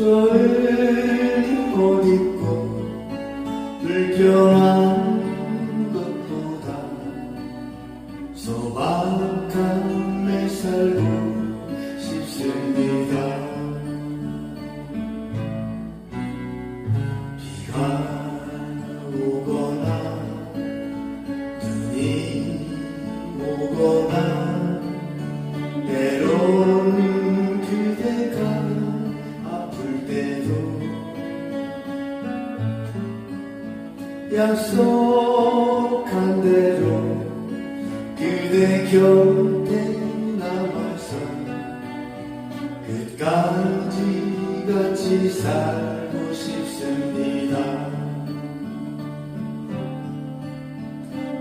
절 믿고 불결한 것보다 소박한 내 삶고 싶습니다. 비가 오거나 눈이 오거나 때로 약속한 대로 그대 곁에 남아서 끝까지 같이 살고 싶습니다.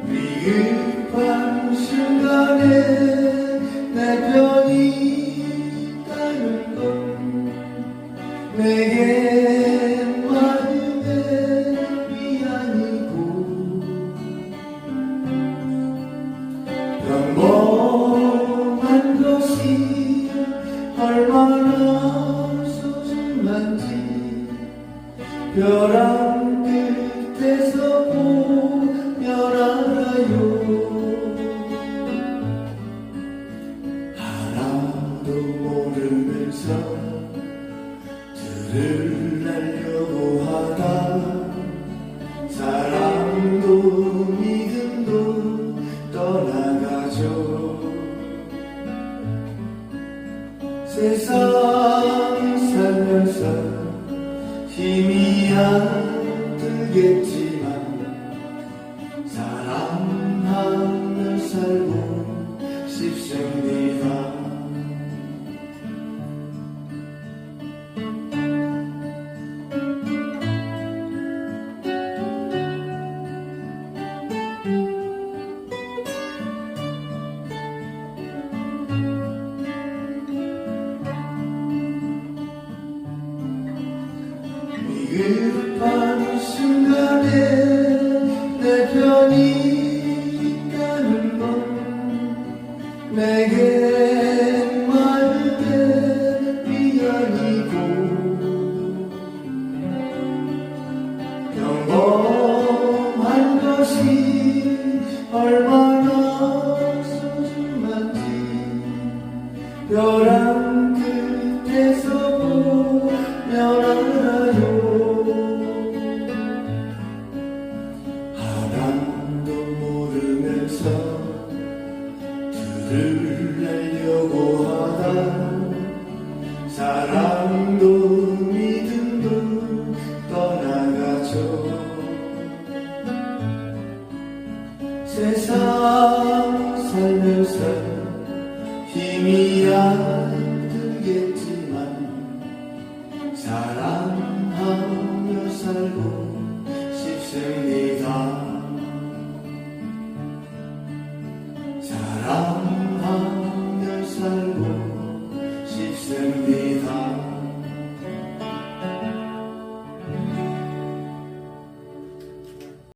위급한 순간에 얼마나 소중한지 벼랑 끝에서 보면 알아요 하나도 모르면서 들으려 힘이 안 들겠지만 사랑하며 살고 급한 순간에 내 편이 있다는 건 내게 마음의 위안이고 평범한 것이 얼마나 소중한지 벼랑 끝에서 보면 세상 살면서 힘이 안 들겠지만 사랑하며 살고 싶습니다. 사랑하며 살고 싶습니다.